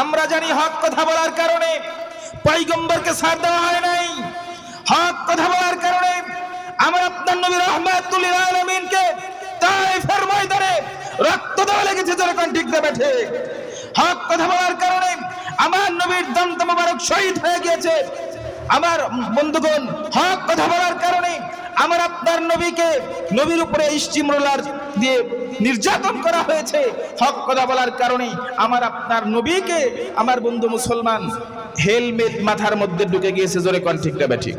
আমরা জানি হক কথা বলার কারণে পয়গম্বরকে সার দেওয়া হয় নাই। হক কথা বলার কারণে আমার আপনার নবী রহমাতুল্লিল আলমিনকে তাইফের ময়দানে রক্ত দেওয়া লেগেছে যেরকম ঠিক দেবে ঠিক। হক কথা বলার কারণে আমার নবীর দন্ত মোবারক শহীদ হয়ে গিয়েছে। আমার বন্ধুগণ, হক কথা বলার কারণে আমার আপনার নবীকে নবীর উপরে স্টিমরোলার দিয়ে নির্যাতন করা হয়েছে। হক কথা বলার কারণে আমার আপনার নবীকে আমার বন্ধু মুসলমান হেলমেট মাথার মধ্যে ঢুকে গিয়েছে, জোরে কন ঠিক না ঠিক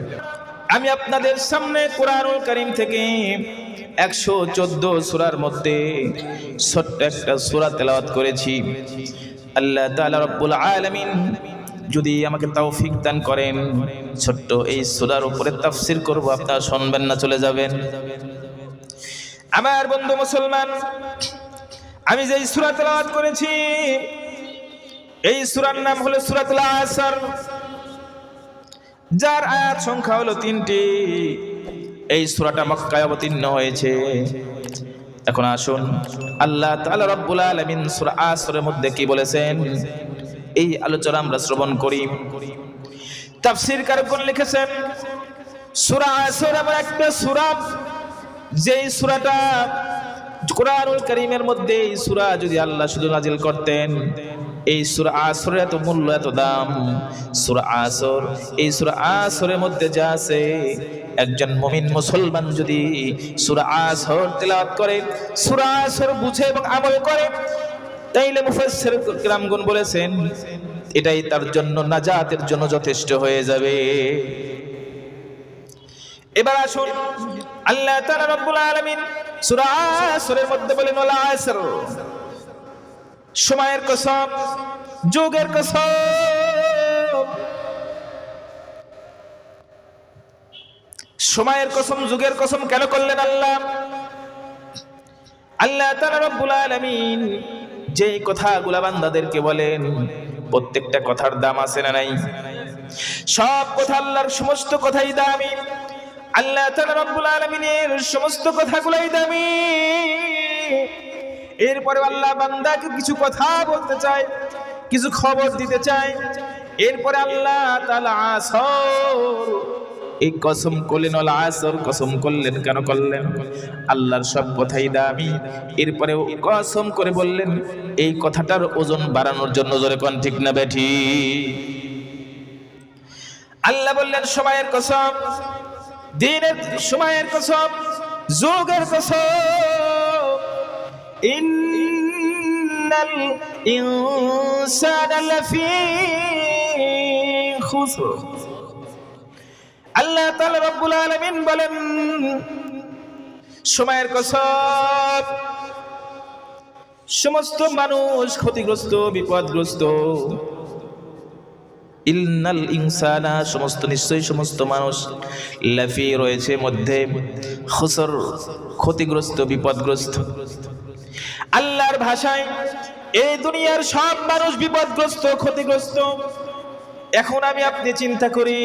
আমি আপনাদের সামনে কোরআনুল করিম থেকে একশো চোদ্দ সুরার মধ্যে ছোট্ট একটা সুরা তেলাওয়াত করেছি। আল্লাহ তাআলা রব্বুল আলামিন যদি আমাকে তৌফিক দান করেন, ছোট্ট এই সুরার উপরে তাফসির করব, আপনারা শুনবেন না, চলে যাবেন। আমার বন্ধু মুসলমান, আমি যেই সূরা তেলাওয়াত করেছি, এই সূরার নাম হলো সূরাতুল আসর। যার আয়াত সংখ্যা হলো তিনটি। এই সুরাটা মক্কায় অবতীর্ণ হয়েছে। এখন আসুন, আল্লাহ তাআলা রব্বুল আলামিন সূরা আসরের মধ্যে কি বলেছেন? এই আলোচনা আমরা শ্রবণ করি। তাফসির কারকন লিখেছেন, সূরা আসর এমন একটা সূরা, যেই সূরাটা কোরআনুল কারীমের মধ্যে এই সূরা যদি আল্লাহ শুধু নাজিল করতেন, এই সূরা আসরের এত মূল্য, এত দাম। সূরা আসর, এই সূরা আসরের মধ্যে যা আছে, একজন মমিন মুসলমান যদি সূরা আসর তেলাওয়াত করে, সূরা আসর বুঝে এবং আমল করে তাইলে মুফাসসির কিরামগণ বলেছেন, এটাই তার জন্য নাজাতের জন্য যথেষ্ট হয়ে যাবে। এবার আসুন, আল্লাহ তাআলা রব্বুল আলামিন সূরা আসরের মধ্যে বলেন, ওয়াল আসর, সময়ের কসম, যুগের কসম। সময়ের কসম, যুগের কসম কেন করলেন আল্লাহ? আল্লাহ তাআলা রব্বুল আলামিন যেই কথাগুলা বান্দাদেরকে বলেন, প্রত্যেকটা কথার দাম আছে না নাই? সব কথা আল্লাহর সমস্ত কথাই দামি। আল্লাহ তাআলা রব্বুল আলামিনের সমস্ত কথাগুলাই দামি। এরপরে আল্লাহ বান্দাকে কিছু কথা বলতে চায়, কিছু খবর দিতে চায়। এরপরে আল্লাহ তাআলা আসর এই কসম করলেন আল আসর কসম করলেন, কেন করলেন? আল্লাহর সব কথাই দামি। এরপরে কসম করে বললেন, এই কথাটার ওজন বাড়ানোর জন্য জোরে কোন ঠিক না বেঠি আল্লাহ বললেন, সময়ের কসম, দিনের সময়ের কসম, যোগের কসম। ইন্নাল ইনসানা আল্লাহ তাআলা রব্বুল আলামিন বলেন, সময়ের কসম সমস্ত মানুষ ক্ষতিগ্রস্ত, বিপদগ্রস্ত। ইলনাল ইনসানা, সমস্ত নিশ্চয়ই সমস্ত মানুষ লাফি রয়েছে, মধ্যে খুসর, ক্ষতিগ্রস্ত, বিপদগ্রস্ত। আল্লাহর ভাষায় এই দুনিয়ার সব মানুষ বিপদগ্রস্ত, ক্ষতিগ্রস্ত। এখন আমি আপনি চিন্তা করি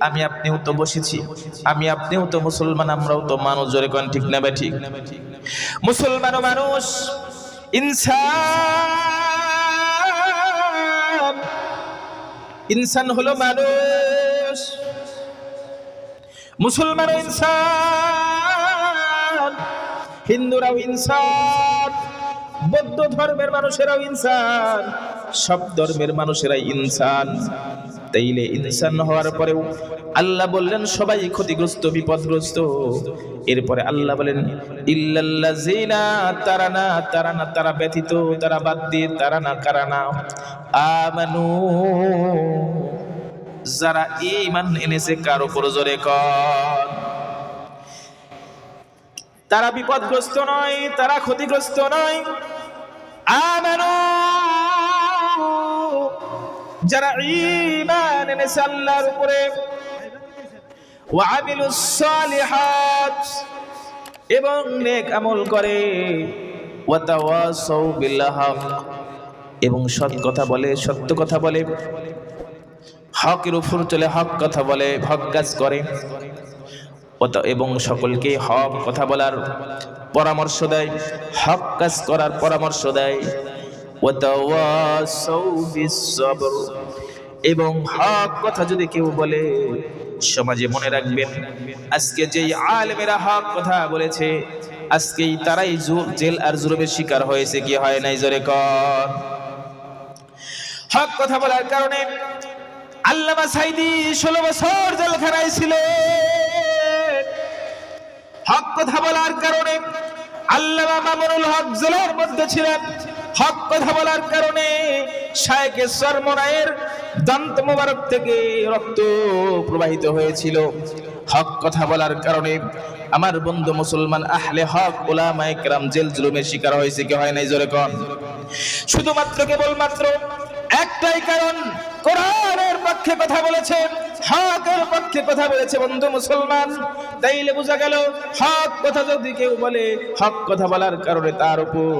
আমি আপনিও তো বসেছি। আমি আপনিও তো মুসলমান, আমরাও তো মানুষ, জোরে কোন ঠিক না ঠিক? মুসলমান মানুষ, ইনসান। ইনসান হলো মানুষ। মুসলমান ইনসান। হিন্দুরাও ইনসান। বৌদ্ধ ধর্মের মানুষেরাও ইনসান। সব ধর্মের মানুষেরাই ইনসান। তাইলে ইনসান হওয়ার পরেও আল্লাহ বললেন, সবাই ক্ষতিগ্রস্ত, বিপদগ্রস্ত। এরপরে আল্লাহ বলেন, ইল্লাল্লাযিনা, তারা না, তারা ব্যতীত তারা বাদ দিয়ে, তারা না, কারা না, আমানু। যারা ঈমান এনেছে, কার উপর জোরে কর। তারা বিপদগ্রস্ত নয়, তারা ক্ষতিগ্রস্ত নয়। আমানু। যারা ঈমান এনেছে আল্লাহর উপরে ওয়ামিলুস সালিহাত, এবং নেক আমল করে ওয়াতাওয়াসাউ বিল হক, এবং সৎ কথা বলে, সত্য কথা বলে, হকের উপর চলে হক কথা বলে, হক কাজ করে এবং সকলকে হক কথা বলার পরামর্শ দেয়, হক কাজ করার পরামর্শ দেয়। এবং হক কথা যদি কেউ বলে, সমাজে মনে রাখবেন, আজকে যেই আলেমেরা হক কথা বলেছে, আজকেই তারাই জেল আর জুলুমের শিকার হয়েছে, কি হয় নাই? জোরে কর হক কথা বলার কারণে আল্লামা সাইদি ষোলো বছর জেলখানায় ছিল হক কথা বলার কারণে আল্লামা মামুনুল হক জেলের মধ্যে ছিলেন। হক কথা বলার কারণে শায়কেশ্বর মরায়ের দন্ত মোবারক থেকে রক্ত প্রবাহিত হয়েছিল। হক কথা বলার কারণে আমার বন্ধু মুসলমান আহলে হক ওলামায়ে কেরাম জেল জুলুমের শিকার হয়েছে, কি হয় নাই? জোরে কন। শুধুমাত্র কেবলমাত্র একটাই কারণ কোরআনের পক্ষে কথা বলেছে, হকের পক্ষে কথা বলেছে বন্ধু মুসলমান। তাইলে বোঝা গেল, হক কথা যদি কেউ বলে, হক কথা বলার কারণে তার উপর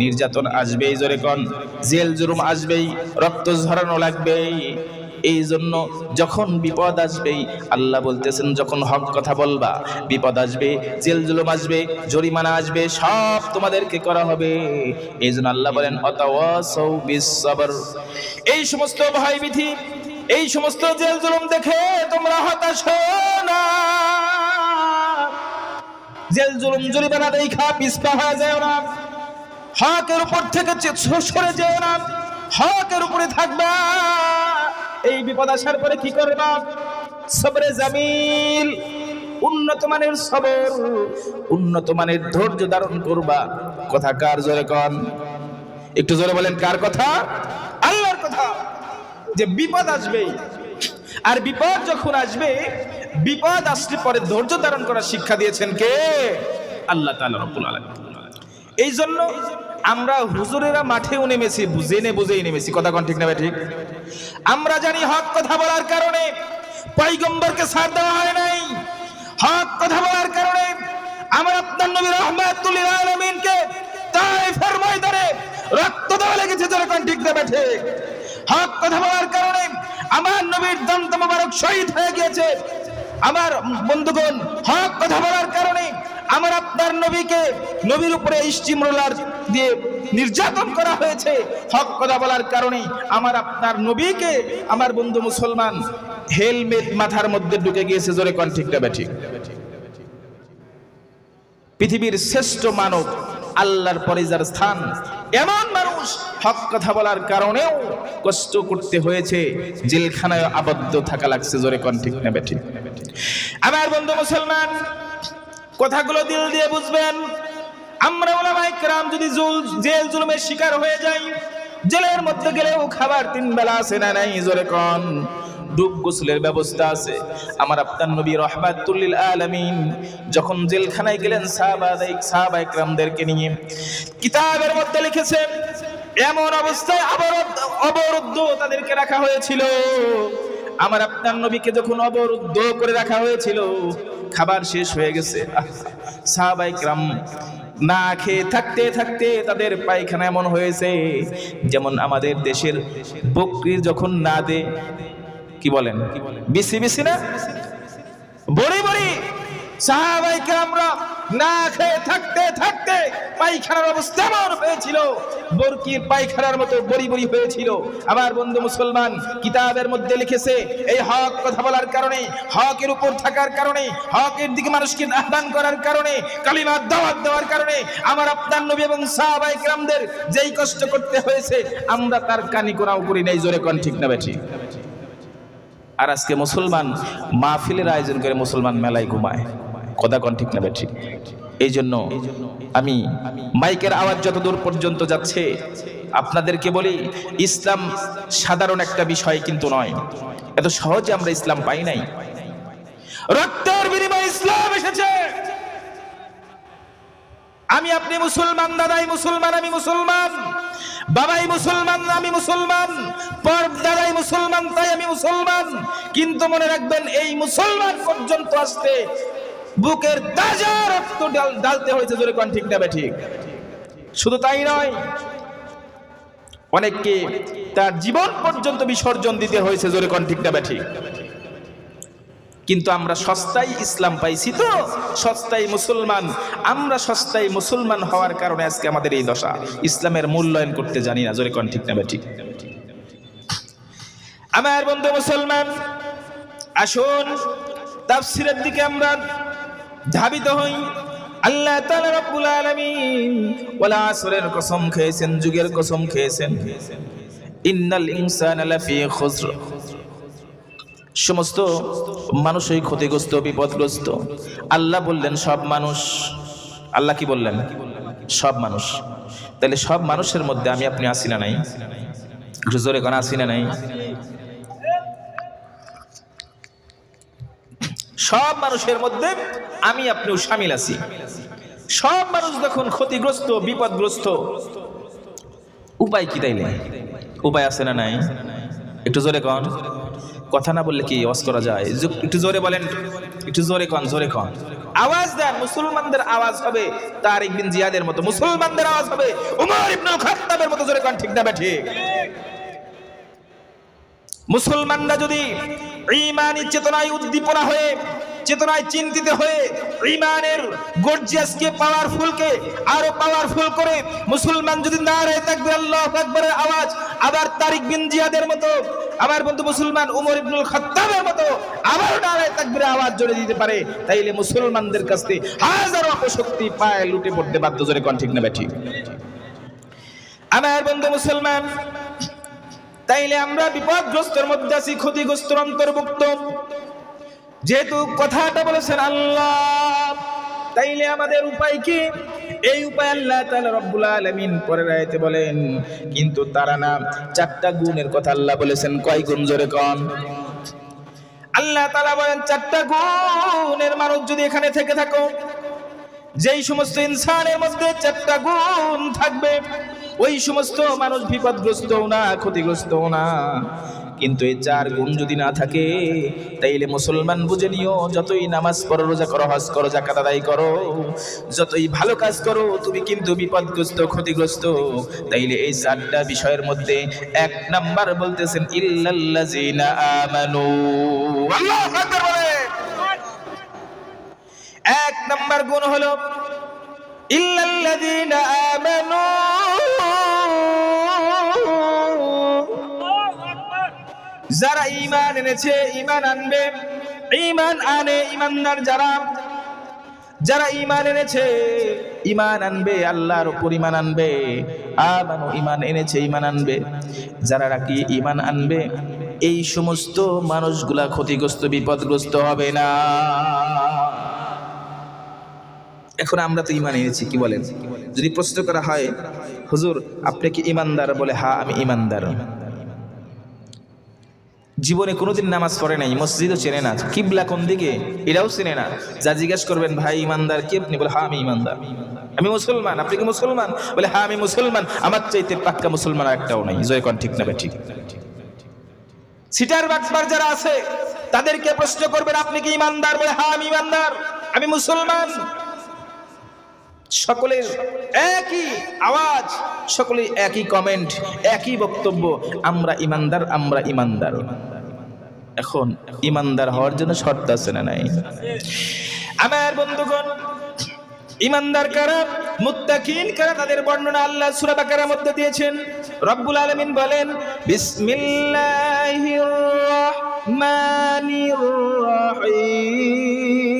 নির্যাতন আসবেই জোরে কন। জেল জুরুম আসবেই, রক্ত ঝরানো লাগবেই। এই জন্য যখন বিপদ আসবেই আল্লাহ বলতেছেন, যখন হক কথা বলবা, বিপদ আসবে, জেল জুলুম আসবে, জরিমানা আসবে, সব তোমাদেরকে করা হবে। এই জন্য আল্লাহ বলেন এই সমস্ত ভয় বিধি এই সমস্ত জেল জুলুম দেখে তোমরা হতাশ না। জেল জুলুম জরিমানা দেখা পিছপা হয়ে যায় না। হকের উপর থেকে সরে যেও না। হকের উপরে থাকবা। এই বিপদ আসার পরে কি করবা? সবরে জামিল, উন্নত মানের সবর, উন্নত মানের ধৈর্য ধারণ করবা। কথা কার জোরে কন? একটু জোরে বলেন, কার কথা? আল্লাহর কথা। যে বিপদ আসবে, আর বিপদ যখন আসবে, বিপদ আসলে পরে ধৈর্য ধারণ করার শিক্ষা দিয়েছেন কে? আল্লাহ তাআলা রব্বুল আলামিন। এই জন্য আমরা হুজুরেরা মাঠেও নেমেছি জেনে বুঝেই নেমেছি। কথা কোন ঠিক না ঠিক? আমরা জানি হক কথা বলার কারণে পাইগম্বরকে ছাড় দেওয়া হয় নাই। হক কথা বলার কারণে আমার আপনার নবী রহমাতুল্লিল আলামিনকে তাইফের ময়দানে রক্ত দেওয়া লেগেছে যারা কোন ঠিক না ঠিক? হক কথা বলার কারণে আমার নবীর দন্ত মোবারক শহীদ হয়ে গিয়েছে। আমার বন্ধুগণ, হক কথা বলার কারণে আমার আপনার নবীকে নবীর উপরে ইস্টিমরোলার দিয়ে নির্যাতন করা হয়েছে। হক কথা বলার কারণে আমার আপনার নবীকে, আমার বন্ধু মুসলমান হেলমেট মাথার মধ্যে ঢুকে গিয়েছে, জোরে কন ঠিক না ব্যাঠিক পৃথিবীর শ্রেষ্ঠ মানব আল্লাহর পরে যার স্থান, এমন মানুষ হক কথা বলার কারণেও কষ্ট করতে হয়েছে, জেলখানায় আবদ্ধ থাকা লাগছে, জোরে কন ঠিক না ব্যাঠিক আমার বন্ধু মুসলমান, কথাগুলো দিল দিয়ে বুঝবেন আমরা ওলামাই کرام যদি জুল- জেল জুলুমের শিকার হয়ে যাই জেলের মধ্যে গেলেও খাবার তিন বেলা আছে না নাই জোরে কন ডুব গোসলের ব্যবস্থা আছে আমার আপনার নবী রহমাতুল্লিল আলামিন যখন জেলখানায় গেলেন সাহাবাদাই সাহাবা একরামদেরকে নিয়ে কিতাবের মধ্যে লিখেছেন এমন অবস্থায় অবরুদ্ধ অবরুদ্ধ তাদেরকে রাখা হয়েছিল আমার আপনার নবীকে যখন অবরুদ্ধ করে রাখা হয়েছিল খাবার শেষ হয়ে গেছে সাহাবাই ক্রাম না খেয়ে থাকতে থাকতে তাদের পায়খানা এমন হয়েছে, যেমন আমাদের দেশের বকরি যখন না দে, কি বলেন? বিসি বিসি না? বড়ি বড়ি! সাহাবাই ক্রামরা না খেয়ে থাকতে থাকতে পায়খানার অবস্থা এমন হয়েছিল। বরকির পায়খানার মতো বড়ি বড়ি হয়েছিল। আমার বন্ধু মুসলমান কিতাবের মধ্যে লিখেছে, এই হক কথা বলার কারণে, হকের উপর থাকার কারণে, হকের দিকে মানুষকে আহ্বান করার কারণে, কালিমার দাওয়াত দেওয়ার কারণে আমার আপনার নবী এবং সাহাবাই ক্রামদের যেই কষ্ট করতে হয়েছে, আমরা তার কানি কোনাও করি নাই, জোরে কন ঠিক না বেঠি আর আজকে মুসলমান মাহফিলের আয়োজন করে মুসলমান মেলায় ঘুমায়। কথা কন ঠিক না ঠিক এই জন্য আমি মাইকের আওয়াজ যত দূর পর্যন্ত যাচ্ছে, আপনাদেরকে বলি, ইসলাম সাধারণ একটা বিষয় কিন্তু নয়। এত সহজে আমরা ইসলাম পাই নাই। রক্তের বিনিময়ে ইসলাম এসেছে। আমি আপনি মুসলমান, দাদাই মুসলমান, আমি মুসলমান, বাবাই মুসলমান, আমি মুসলমান পর দাদাই মুসলমান, তাই আমি মুসলমান। কিন্তু মনে রাখবেন, এই মুসলমান পর্যন্ত আসতে বুকের তাজা রক্ত ডাল- ডালতে হয়েছে জোরে কোন ঠিক না ঠিক? শুধু তাই নয়, অনেককে তার জীবন পর্যন্ত বিসর্জন দিতে হয়েছে জোরে কোন ঠিক না ঠিক? কিন্তু আমরা সস্তায় ইসলাম পাইছি তো, সস্তায় মুসলমান। আমরা সস্তায় মুসলমান হওয়ার কারণে আজকে আমাদের এই দশা। ইসলামের মূল্যায়ন করতে জানি না, জোরে কোন ঠিক না ঠিক? আমার বন্ধু মুসলমান, আসুন, তাফসিরের দিকে আমরা ধাবিত হই। আল্লাহ তাআলা রব্বুল আলামিন ওয়ালা আসরের কসম খেয়েছেন, যুগের কসম খেয়েছেন। ইন্নাল ইনসানা লাফি খুসর। সমস্ত মানুষই ক্ষতিগ্রস্ত, বিপদগ্রস্ত। আল্লাহ বললেন, সব মানুষ। আল্লাহ কি বললেন? সব মানুষ। তাহলে সব মানুষের মধ্যে আমি, আপনি আসি না নাই? জোরে কোন, আসি না নাই? সব মানুষের মধ্যে আমি, আপনিও সামিল আছি। সব মানুষ যখন ক্ষতিগ্রস্ত, বিপদগ্রস্ত, উপায় কি তাইলে? উপায় আছে না নাই? একটু জোরে কন। কথা না বললে কি ওয়াজ করা যায়? একটু জোরে বলেন। একটু জোরে কন জোরে কন। আওয়াজ দেন, মুসলমানদের আওয়াজ হবে তার বিন জিয়াদের মতো। মুসলমানদের আওয়াজ হবে উমর ইবনুল খাত্তাবের মতো। জোরে কন, ঠিক না ঠিক মুসলমানরা যদি ইমানি চেতনায় উদ্দীপনা হয়ে, চেতনায় চিন্তিত হয়ে ইমানের গর্জিয়াসকে পাওয়ারফুলকে আরও পাওয়ারফুল করে মুসলমান যদি নারে থাকবে, আল্লাহ আকবরের আওয়াজ, আবার তারিক বিন জিয়াদের মতো আমার বন্ধু মুসলমান উমর ইবনুল খাত্তাবের মতো আবার নারে তাকবীরের আওয়াজ জোরে দিতে পারে, তাইলে মুসলমানদের কাছে হাজারো অপশক্তি পায়ে লুটে পড়তে বাধ্য, জোরে কোন ঠিক না ঠিক? আমার বন্ধু মুসলমান তাইলে আমরা বিপদগ্রস্তর মধ্যে আছি, ক্ষতিগ্রস্তর অন্তর্ভুক্ত। যেহেতু কথাটা বলেছেন আল্লাহ, তাইলে আমাদের উপায় কি? এই উপায় আল্লাহ তাআলা রব্বুল আলামিন পরের আয়াতে বলেন, কিন্তু তারা না, চারটা গুণের কথা আল্লাহ বলেছেন। কয় গুণ জোরে কন? আল্লাহ তাআলা বলেন, চারটা গুণের মানুষ যদি এখানে থেকে থাকো, যেই সমস্ত ইনসানের মধ্যে চারটা গুণ থাকবে ওই সমস্ত মানুষ বিপদগ্রস্ত না ক্ষতিগ্রস্ত না। কিন্তু এই চার গুণ যদি না থাকে, তাইলে মুসলমান বুঝে নিও, যতই নামাজ পড়ো, রোজা করো, হজ করো জাকাত আদায় করো, যতই ভালো কাজ করো, তুমি কিন্তু বিপদগ্রস্ত, ক্ষতিগ্রস্ত। তাইলে এই চারটা বিষয়ের মধ্যে এক নাম্বার বলতেছেন, ইল্লাল্লাযিনা আমানু। আল্লাহু আকবার বলে এক নাম্বার গুণ হলো, ইল্লাল্লাযীনা আমানু। যারা ঈমান এনেছে ইমান আনবে। ইমান আনে ইমানদার যারা। যারা ইমান এনেছে ইমান আনবে, আল্লাহর উপর ইমান আনবে। আমানু ইমান এনেছে ইমান আনবে। যারা নাকি ইমান আনবে, এই সমস্ত মানুষগুলা ক্ষতিগ্রস্ত, বিপদগ্রস্ত হবে না। এখন আমরা তো ইমান এনেছি, কি বলেন? যদি প্রশ্ন করা হয়, হুজুর, আপনি কি ইমানদার বলে হ্যাঁ আমি ইমানদার জীবনে কোনোদিন নামাজ পড়ে নাই, মসজিদও চেনে না, কিবলা কোন দিকে? এটাও চেনে না। যা জিজ্ঞেস করবেন, ভাই, ইমানদার কি আপনি? বলে হ্যাঁ আমি ইমানদার। আমি মুসলমান, আপনি কি মুসলমান? বলে হ্যাঁ আমি মুসলমান। আমার চাইতে পাক্কা মুসলমান একটাও নাই। জয় কন ঠিক না ঠিক। সিটার বাটপার যারা আছে, তাদেরকে প্রশ্ন করবেন, আপনি কি ইমানদার? বলে হ্যাঁ আমি ইমানদার। আমি মুসলমান। সকলের একই আওয়াজ, সকলের একই কমেন্ট একই বক্তব্য। আমরা ইমানদার আমরা ইমানদার। এখন ইমানদার হওয়ার জন্য শর্ত আছে না নাই? আমার বন্ধুগণ, ইমানদার কারা, মুত্তাকিন কারা, তাদের বর্ণনা আল্লাহ সূরা বাকারার মধ্যে দিয়েছেন। রব্বুল আলামিন বলেন, বিসমিল্লাহির রহমানির রহিম।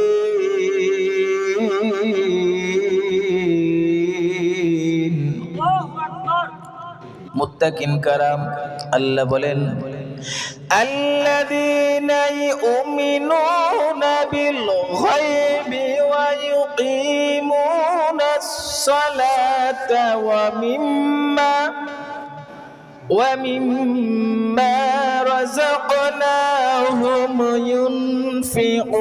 মুত্তাকিন কারাম আল্লাহ বলেন الذين يؤمنون بالغيب ويقيمون الصلاة ومما ومما رزقناهم আল্লাযীনা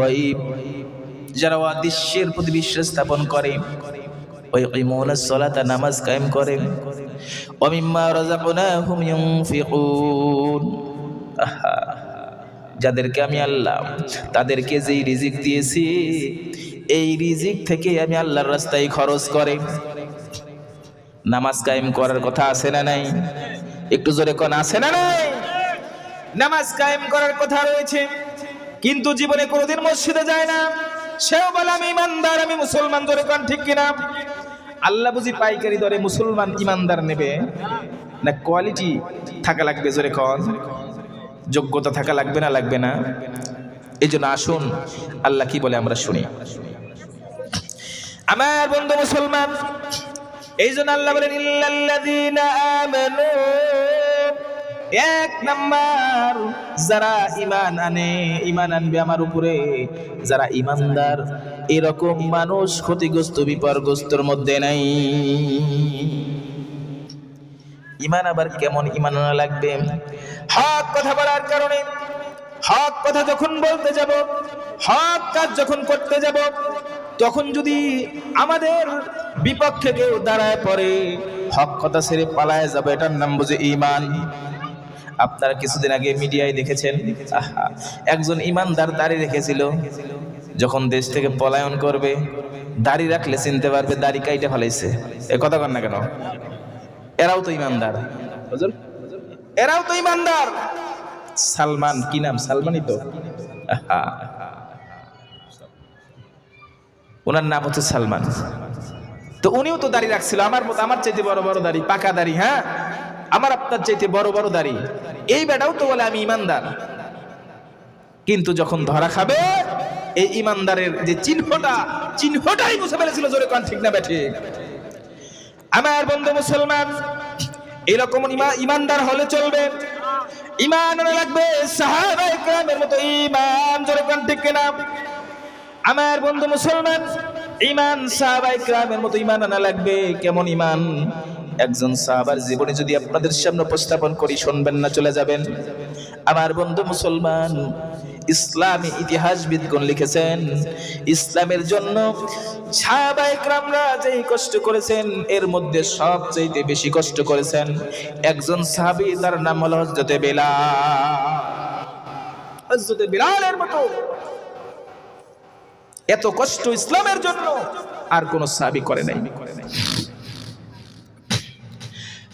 গায়ব যারা অদৃশ্যের প্রতি বিশ্বাস স্থাপন করে ওই ইমুনাস সালাতা নামাজ কায়েম করে। ওয়া মিম্মা রাযাকনাহুম ইউনফিকুন আহা! যাদেরকে আমি আল্লাহ তাদেরকে যেই রিজিক দিয়েছি, এই রিজিক থেকে আমি আল্লাহর রাস্তায় খরচ করে। নামাজ কায়েম করার কথা আছে না নাই? একটু জোরে কোন, আছে না নাই? নামাজ কায়েম করার কথা রয়েছে। কিন্তু জীবনে কোনোদিন মসজিদে যায় না। সেও বলে, আমি ইমানদার, আমি মুসলমান জোরে কোন ঠিক কিনা? আল্লাহ বুঝি পাইকারি দরে মুসলমান ইমানদার নেবে? না কোয়ালিটি থাকা লাগবে জোরে কন? যোগ্যতা থাকা লাগবে না লাগবে না? এই জন্য আসুন, আল্লাহ কি বলে আমরা শুনি। আমার বন্ধু মুসলমান, এই জন্য আল্লাহ বলেন, ইল্লাল্লাযীনা আমানু এক নাম্বার, যারা ইমান আনে ইমান আনবে আমার উপরে। যারা ইমানদার এরকম মানুষ ক্ষতিগ্রস্ত, বিপর্যস্তর মধ্যে নাই। ইমান আবার কেমন ইমান আনা লাগবে? হক কথা বলার কারণে, হক কথা যখন বলতে যাব, হক কাজ যখন করতে যাব, তখন যদি আমাদের বিপক্ষে কেউ দাঁড়ায় পড়ে, হক কথা ছেড়ে পালায় যাবে, এটার নাম বুঝে ইমান আপনারা কিছুদিন আগে মিডিয়ায় দেখেছেন। একজন ইমানদার দাড়ি রেখেছিল। যখন দেশ থেকে পলায়ন করবে, দাড়ি রাখলে চিনতে পারবে দাড়ি কাইটে ফেলাইছে। এ কথা কর না কেন? এরাও তো ইমানদার। এরাও তো ইমানদার। সালমান, কি নাম? সালমানই তো। ওনার নাম হচ্ছে সালমান। তো উনিও তো দাড়ি রাখছিল, আমার মতো, আমার চাইতে বড় বড় দাড়ি, পাকা দাড়ি হ্যাঁ? আমার আপনার চাইতে বড় বড় দাড়ি। এই বেটাও তো বলে আমি ইমানদার। কিন্তু যখন ধরা খাবে, এই ইমানদারের যে চিহ্নটা, চিহ্নটাই মুছে ফেলেছিল জোরে কান, ঠিক না ব্যাঠে আমার বন্ধু মুসলমান, এরকম ইমা- ইমানদার হলে চলবে। ইমান লাগবে সাহাবায়ে কেরামের মতো ইমান, জোরে কান, ঠিক কিনা? আমার বন্ধু মুসলমান, ইমান সাহাবায়ে কেরামের মতো ইমান আনা লাগবে। কেমন ইমান? একজন সাহাবার জীবনে যদি আপনাদের সামনে উপস্থাপন করি, শুনবেন না, চলে যাবেন। আমার বন্ধু মুসলমান, ইসলামী ইতিহাসবিদগণ লিখেছেন, ইসলামের জন্য কষ্ট করেছেন, এর মধ্যে সবচেয়ে বেশি কষ্ট করেছেন একজন সাহাবী, তার নাম হলো হযরতে বেলাল। হযরতে বেলালের মতো। এত কষ্ট ইসলামের জন্য আর কোন সাহাবী করে নাই।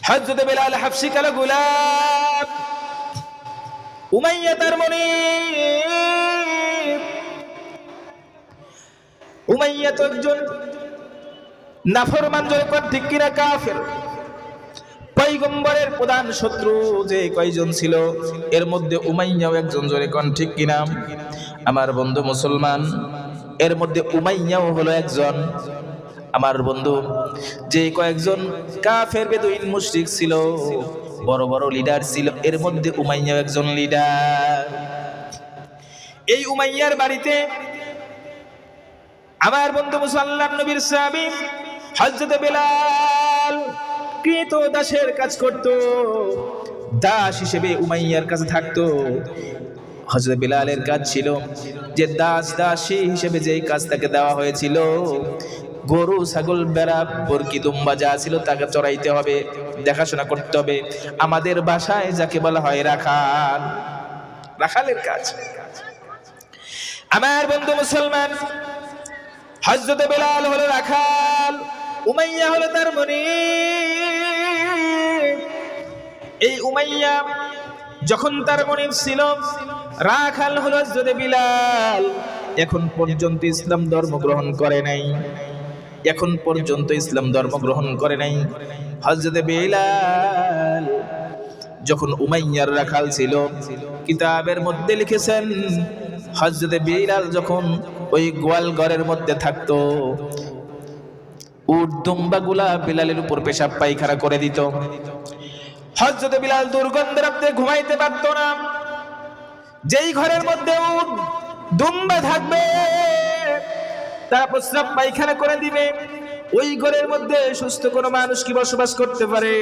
হযরত বেলাল হাফসি কালা গোলাম, উমাইয়া তার মনি উমাইয়া তো একজন নাফরমান জয় কর ঠিক কিনা কাফের? পৈগম্বরের প্রধান শত্রু যে কয়জন ছিল, এর মধ্যে উমাইয়াও একজন জোরে কন, ঠিক কিনা? আমার বন্ধু মুসলমান, এর মধ্যে উমাইয়াও হলো একজন। আমার বন্ধু, যে কয়েকজন কাফের বেদুইন মুশরিক ছিল, বড় বড় লিডার ছিল, এর মধ্যে উমাইয়া একজন লিডার এই উমাইয়ার বাড়িতে আমার বন্ধু মুসাল্লাম নবীর সাহাবী হযরত বেলাল কৃত দাসের কাজ করত, দাস হিসেবে উমাইয়ার কাছে থাকতো। হযরত বেলালের কাজ ছিল যে দাস দাসী হিসেবে যেই কাজ তাকে দেওয়া হয়েছিল গরু, ছাগল বেড়া বরকি, দুম্বা যা ছিল তাকে চড়াইতে হবে, দেখাশোনা করতে হবে। আমাদের বাসায় যাকে বলা হয় রাখাল। রাখালের কাজ। আমার বন্ধু মুসলমান হজরত বেলাল হলো রাখাল, উমাইয়া হলো তার মনি। এই উমাইয়া যখন তার মনে ছিল, রাখাল হলো হজরত বিলাল। এখন পর্যন্ত ইসলাম ধর্ম গ্রহণ করে নাই। এখন পর্যন্ত ইসলাম ধর্ম গ্রহণ করে নাই। হজরত বিলাল যখন উমাইয়ার রাখাল ছিল, কিতাবের মধ্যে লিখেছেন হজরত বিলাল যখন ওই গোয়াল ঘরের মধ্যে থাকতো, উট, দুম্বা গুলা বিলালের উপর পেশাব পায়খানা করে দিত। হজরত বিলাল দুর্গন্ধ রাখতে ঘুমাইতে পারতো না। যেই ঘরের মধ্যে উট, দুম্বা থাকবে তারা প্রস্রাব পায়খানা করে দিবে। ওই ঘরের মধ্যে সুস্থ কোনো মানুষ কি বসবাস করতে পারে?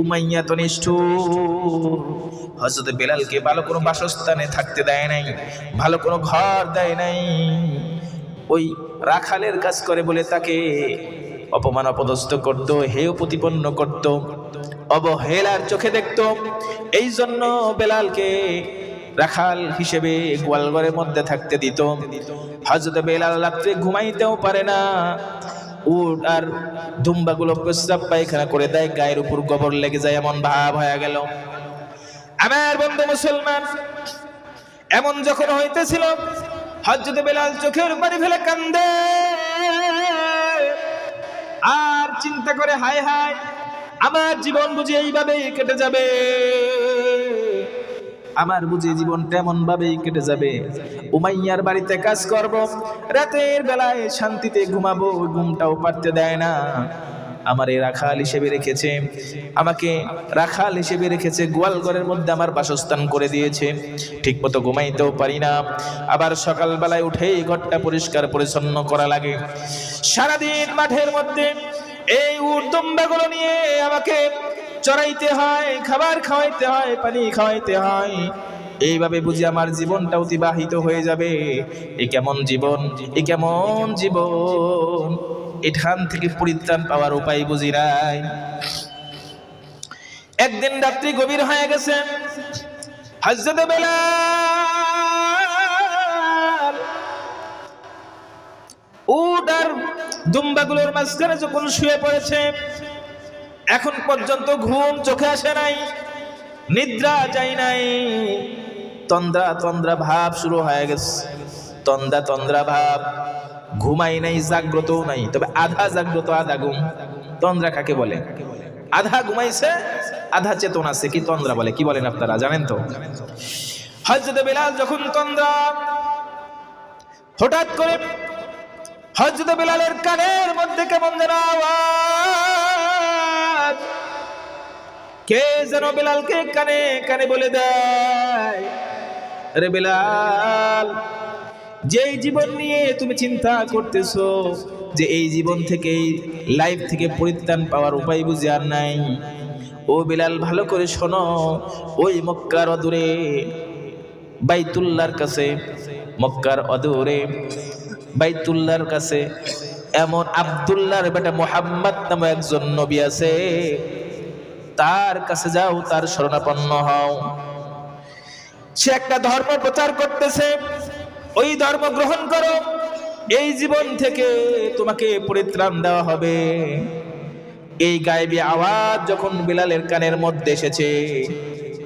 উমাইয়া তো নিষ্ঠুর। হজরত বেলালকে ভালো কোনো বাসস্থানে থাকতে দেয় নাই, ভালো কোনো ঘর দেয় নাই। ওই রাখালের কাজ করে বলে তাকে অপমান অপদস্থ করত হেয় প্রতিপন্ন করত, অবহেলার চোখে দেখত। এই জন্য বেলালকে রাখাল হিসেবে গোয়ালঘরের মধ্যে থাকতে দিত। হজরত বেলাল রাত্রে ঘুমাইতেও পারে না। উট আর দুম্বাগুলো প্রস্রাব পায়খানা করে দেয়, গায়ের উপর গোবর লেগে যায় এমন ভাব হয়ে গেল। আমার বন্ধু মুসলমান, এমন যখন হইতেছিল হজরত বেলাল চোখের পানি ফেলে কান্দে। আর চিন্তা করে হায় হায়, আমার জীবন বুঝি এইভাবেই কেটে যাবে। আমার বুঝি জীবন এমন ভাবেই কেটে যাবে। উমাইয়ার বাড়িতে কাজ করব, রাতের বেলায় শান্তিতে ঘুমাবো, ঘুমটাও পারতে দেয় না। আমার এই রাখাল হিসেবে রেখেছে, আমাকে রাখাল হিসেবে রেখেছে গোয়াল ঘরের মধ্যে আমার বাসস্থান করে দিয়েছে। ঠিক মতো ঘুমাইতেও পারি না। আবার সকালবেলায় উঠেই ঘরটা পরিষ্কার পরিচ্ছন্ন করা লাগে। সারাদিন মাঠের মধ্যে এই উর্দম্বাগুলো নিয়ে আমাকে চড়াইতে হয়, খাবার খাওয়াইতে হয়, পানি খাওয়াইতে হয়। এইভাবে বুঝি আমার জীবনটা অতিবাহিত হয়ে যাবে। এ কেমন জীবন, এ কেমন জীবন? এখান থেকে পরিত্রাণ পাওয়ার উপায় বুঝি নাই। একদিন রাত্রি গভীর হয়ে গেছে। হজরত বেলাল উট আর দুম্বাগুলোর মাঝখানে যখন শুয়ে পড়েছে এখন পর্যন্ত ঘুম চোখে আসে নাই, নিদ্রা যাই নাই। তন্দ্রা তন্দ্রা ভাব শুরু হয়ে গেছে। তন্দ্রা তন্দ্রা ভাব, ঘুমাই নাই, জাগ্রতও নাই। তবে আধা জাগ্রত, আধা ঘুম। তন্দ্রা কাকে বলে? আধা ঘুমাইছে, আধা চেতন আছে। কি তন্দ্রা বলে? কি বলেন আপনারা, জানেন তো? হজরত বেলাল যখন তন্দ্রা, হঠাৎ করে হজরত বেলালের কানের মধ্যে কেমন যেন আওয়াজ কে যেন বেলালকে কানে কানে বলে দেয়? আরে বেলাল, যেই জীবন নিয়ে তুমি চিন্তা করতেছো, যে এই জীবন থেকে লাইফ থেকে পরিত্রাণ পাওয়ার উপায় বুঝে আর নাই। ও বেলাল, ভালো করে শোনো, ওই মক্কার অদূরে বাইতুল্লার কাছে, মক্কার অদূরে বাইতুল্লার কাছে, এমন আব্দুল্লাহর বেটা মোহাম্মদ নামে একজন নবী আছে। তার কাছে যাও, তার শরণাপন্ন হও। সে একটা ধর্ম প্রচার করতেছে, ওই ধর্ম গ্রহণ করো, এই জীবন থেকে তোমাকে পরিত্রাণ দেওয়া হবে। এই গায়েবী আওয়াজ যখন বিলালের কানের মধ্যে এসেছে,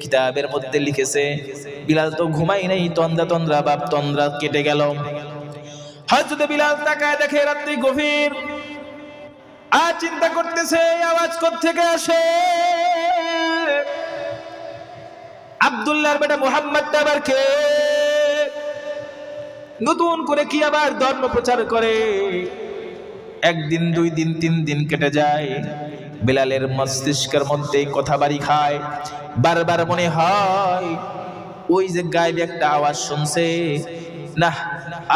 কিতাবের মধ্যে লিখেছে, বিলাল তো ঘুমাই নাই, তন্দ্রা তন্দ্রা, বাপ তন্দ্রা কেটে গেল। হজরত বিলাল তাকায় দেখে রাত্রি গভীর। আর চিন্তা করতেছে আওয়াজ থেকে আসে? আব্দুল্লাহর বেটা মোহাম্মদ আবার কে? নতুন করে কি আবার ধর্ম প্রচার করে? একদিন, দুই দিন, তিন দিন কেটে যায়। বিলালের মস্তিষ্কের মধ্যে কথা বাড়ি খায়। বারবার মনে হয়, ওই যে গায়ে একটা আওয়াজ শুনছে। না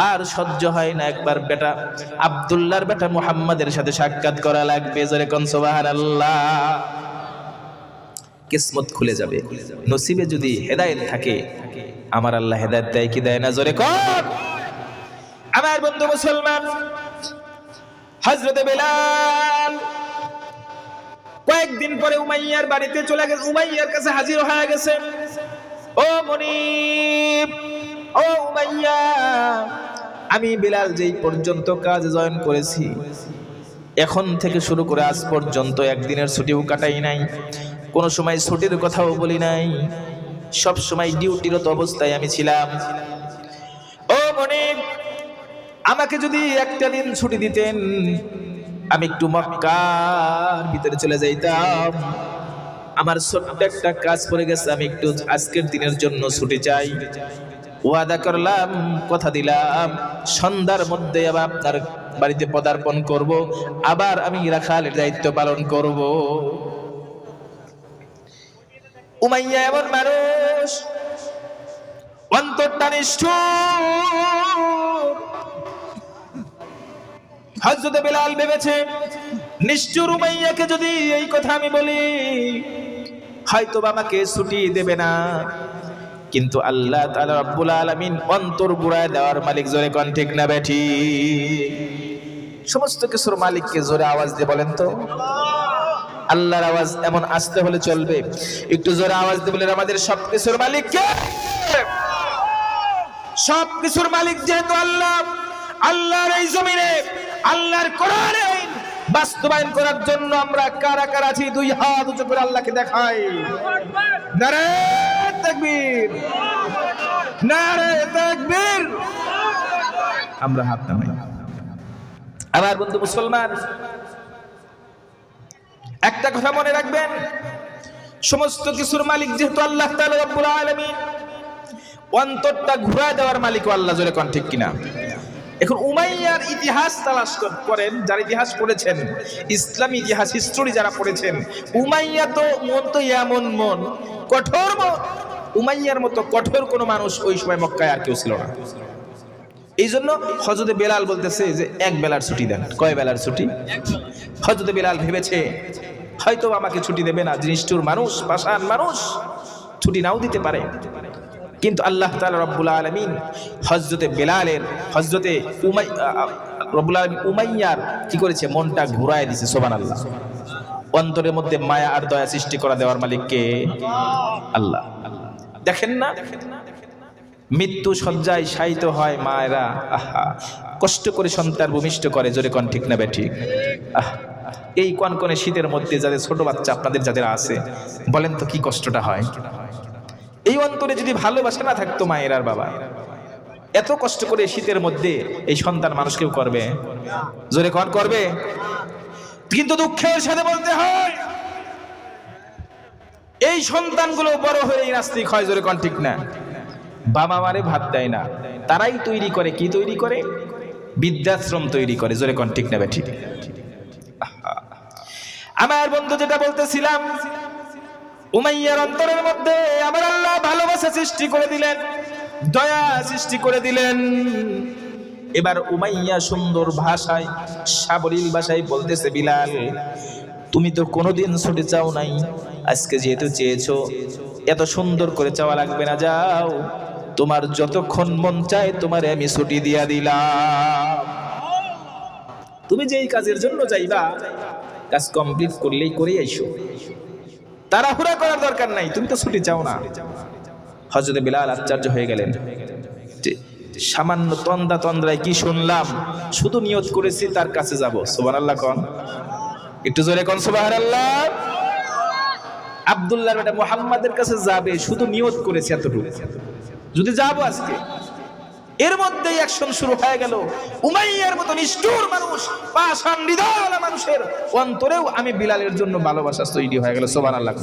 আর সহ্য হয় না একবার বেটা। আব্দুল্লাহর বেটা মুহাম্মাদের সাথে সাক্ষাৎ করা লাগবে, জোরে কোন সুবহানাল্লাহ। কিসমত খুলে যাবে। নসিবে যদি হেদায়েত থাকে, আমার আল্লাহ হেদায়েত দেয় কি দেয় না, জোরে কর আমার বন্ধু মুসলমান, হযরতে বেলাল কয়েকদিন পরে উমাইয়ার বাড়িতে চলে গেছে, উমাইয়ার কাছে হাজির হয়ে গেছে। ও মনিব ও উমাইয়া, আমি বিলাল যেই পর্যন্ত কাজ জয়েন করেছি, এখন থেকে শুরু করে আজ পর্যন্ত একদিনের ছুটিও কাটাই নাই, কোনো সময় ছুটির কথাও বলি নাই, সব সময় ডিউটিরত অবস্থায় আমি ছিলাম। ও মনিব, আমাকে যদি একটা দিন ছুটি দিতেন, আমি একটু মক্কার ভিতরে চলে যাইতাম। আমার ছোট্ট একটা কাজ পড়ে গেছে, আমি একটু আজকের দিনের জন্য ছুটি চাই। ওয়াদা করলাম, কথা দিলাম। সন্ধ্যার মধ্যে আবার আপনার বাড়িতে পদার্পণ করব, আবার আমি রাখালের দায়িত্ব পালন করব। উমাইয়া এমন মানুষ, অন্তরটা নিষ্ঠুর। হজরত বেলাল ভেবেছে, নিষ্ঠুর উমাইয়াকে যদি এই কথা আমি বলি হয়তো আমাকে ছুটি দেবে না। কিন্তু আল্লাহ তাআলা রব্বুল আলামিন অন্তর গুড়ায় দেওয়ার মালিক জোরে কোন ঠিক না বেঠি সমস্ত কিছুর মালিককে জোরে আওয়াজ দিয়ে বলেন তো। আল্লাহর আওয়াজ এমন আসতে হলে চলবে। একটু জোরে আওয়াজ দিয়ে বলেন, আমাদের সব কিছুর মালিক কে? সব কিছুর মালিক যেহেতু আল্লাহ, আল্লাহর এই জমিনে, আল্লাহর কোরআনে। বাস্তবায়ন করার জন্য আমরা কারা কারা আছি? দুই হাত উঁচু করে আল্লাহকে দেখাই। নারে তাকবীর। নারে তাকবীর। আমরা হাত নামাই। আমার বন্ধু মুসলমান, একটা কথা মনে রাখবেন, সমস্ত কিছুর মালিক যেহেতু আল্লাহ তাআলা রব্বুল আলামিন, অন্তরটা ঘুরায় দেওয়ার মালিক আল্লাহ জোরে কোন ঠিক কিনা? এখন উমাইয়ার ইতিহাস তালাশ করেন, যারা ইতিহাস পড়েছেন, ইসলামী ইতিহাস হিস্টোরি যারা পড়েছেন, উমাইয়া তো মন তো এমন মন, কঠোর মন। উমাইয়ার মতো কঠোর কোনো মানুষ ওই সময় মক্কায় আর কেউ ছিল না। এই জন্য হজরতে বেলাল বলতেছে যে, এক বেলার ছুটি দেন। কয় বেলার ছুটি? হজরতে বেলাল ভেবেছে, হয়তো আমাকে ছুটি দেবে না জিনিসটুর মানুষ পাশান মানুষ, ছুটি নাও দিতে পারে। কিন্তু আল্লাহ তাআলা রব্বুল আলামিন হজরতে বেলালের হজরতে উমাই রব্বুল আলামিন উমাইয়ার কি করেছে? মনটা ঘুরায় দিছে, সুবহানাল্লাহ। অন্তরের মধ্যে মায়া আর দয়া সৃষ্টি করা দেওয়ার মালিককে আল্লাহ। দেখেন না? মৃত্যু শয্যায় শায়িত হয় মায়েরা। আহা, কষ্ট করে সন্তান ভূমিষ্ঠ করে, জোরে কন, ঠিক না বেঠিক আহ, এই কনকনে শীতের মধ্যে যাদের ছোট বাচ্চা, আপনাদের যাদের আছে, বলেন তো কি কষ্টটা হয়? এই অন্তরে যদি ভালোবাসা না থাকতো মায়ের আর বাবা এত কষ্ট করে শীতের মধ্যে এই সন্তান মানুষ কেউ করবে? জোরে কন, করবে? কিন্তু দুঃখের সাথে বলতে হয় এই সন্তানগুলো বড় হয়ে নাস্তিক হয়, জোরে কন ঠিক না? বাবা মারে ভাত দেয় না। তারাই তৈরি করে, কি তৈরি করে? বৃদ্ধাশ্রম তৈরি করে, জোরে কন ঠিক নেবে ঠিক আমার বন্ধু যেটা বলতেছিলাম উমাইয়ার অন্তরের মধ্যে আমার আল্লাহ ভালোবাসা সৃষ্টি করে দিলেন, দয়া সৃষ্টি করে দিলেন। এবার উমাইয়া সুন্দর ভাষায়, সাবলীল ভাষায় বলতেছে, বিলাল তুমি তো কোনোদিন ছুটে চাও নাই। আজকে যেহেতু চেয়েছো, এত সুন্দর করে চাওয়া লাগবে না, যাও। তোমার যতক্ষণ মন চায়, তোমারে আমি ছুটি দিয়া দিলাম। তুমি যেই কাজের জন্য যাইবা, কাজ কমপ্লিট করলেই করে আইসো। তাড়াহুড়া করার দরকার নাই, তুমি তো ছুটি চাও না। হজরত বিলাল আশ্চর্য হয়ে গেলেন। সামান্য তন্দা তন্দ্রায় কি শুনলাম? শুধু নিয়ত করেছি, তার কাছে যাব। সুবান আল্লাহ কন। একটু জোরে কোন সুবাহ আল্লাহ আবদুল্লাহ বেটা মোহাম্মদের কাছে যাবে, শুধু নিয়ত করেছে এতটুকু। যদি যাব আজকে, এর মধ্যেই অ্যাকশন শুরু হয়ে গেল। উমাইয়ার মতো নিষ্ঠুর মানুষ, পাষাণ হৃদয়ওয়ালা মানুষের অন্তরেও আমি বিলালের জন্য ভালোবাসা তৈরি হয়ে গেল সোমান আল্লাহ